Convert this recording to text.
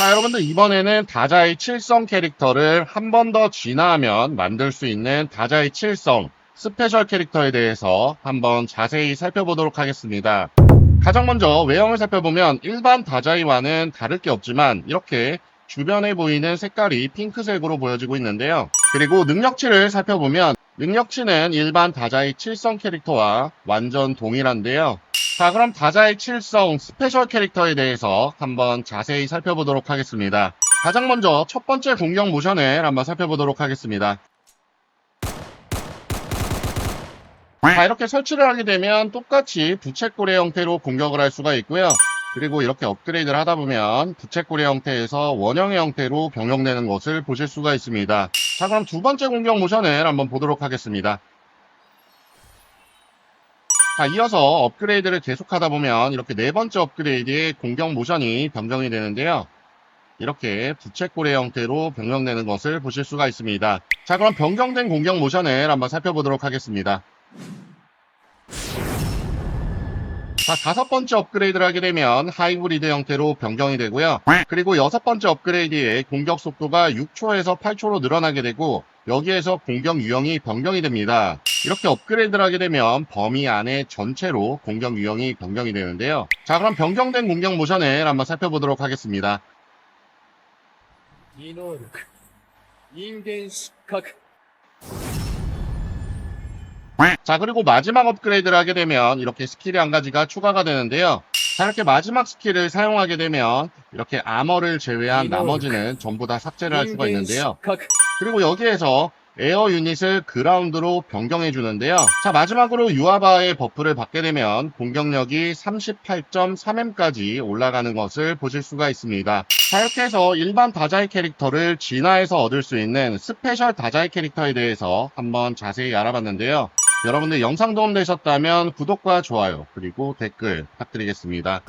자, 여러분들 이번에는 다자의 칠성 캐릭터를 한 번 더 진화하면 만들 수 있는 다자의 칠성 스페셜 캐릭터에 대해서 한번 자세히 살펴보도록 하겠습니다. 가장 먼저 외형을 살펴보면 일반 다자이와는 다를 게 없지만 이렇게 주변에 보이는 색깔이 핑크색으로 보여지고 있는데요. 그리고 능력치를 살펴보면 능력치는 일반 다자이 칠성 캐릭터와 완전 동일한데요. 자, 그럼 다자의 칠성 스페셜 캐릭터에 대해서 한번 자세히 살펴보도록 하겠습니다. 가장 먼저 첫 번째 공격 모션을 한번 살펴보도록 하겠습니다. 자, 이렇게 설치를 하게 되면 똑같이 부채꼴의 형태로 공격을 할 수가 있고요. 그리고 이렇게 업그레이드를 하다 보면 부채꼴의 형태에서 원형의 형태로 변경되는 것을 보실 수가 있습니다. 자, 그럼 두 번째 공격 모션을 한번 보도록 하겠습니다. 자, 이어서 업그레이드를 계속하다 보면 이렇게 네 번째 업그레이드의 공격 모션이 변경이 되는데요. 이렇게 부채꼴의 형태로 변경되는 것을 보실 수가 있습니다. 자, 그럼 변경된 공격 모션을 한번 살펴보도록 하겠습니다. 자, 다섯 번째 업그레이드를 하게 되면 하이브리드 형태로 변경이 되고요. 그리고 여섯 번째 업그레이드에 공격 속도가 6초에서 8초로 늘어나게 되고 여기에서 공격 유형이 변경이 됩니다. 이렇게 업그레이드를 하게 되면 범위 안에 전체로 공격 유형이 변경이 되는데요. 자 그럼 변경된 공격 모션을 한번 살펴보도록 하겠습니다. 인원 인겐 시각 자 그리고 마지막 업그레이드를 하게 되면 이렇게 스킬이 한 가지가 추가가 되는데요. 자 이렇게 마지막 스킬을 사용하게 되면 이렇게 아머를 제외한 나머지는 전부 다 삭제를 할 수가 있는데요. 그리고 여기에서 에어 유닛을 그라운드로 변경해 주는데요. 자 마지막으로 유아바의 버프를 받게 되면 공격력이 38.3m까지 올라가는 것을 보실 수가 있습니다. 자 이렇게 해서 일반 다자이 캐릭터를 진화해서 얻을 수 있는 스페셜 다자이 캐릭터에 대해서 한번 자세히 알아봤는데요. 여러분들 영상 도움 되셨다면 구독과 좋아요, 그리고 댓글 부탁드리겠습니다.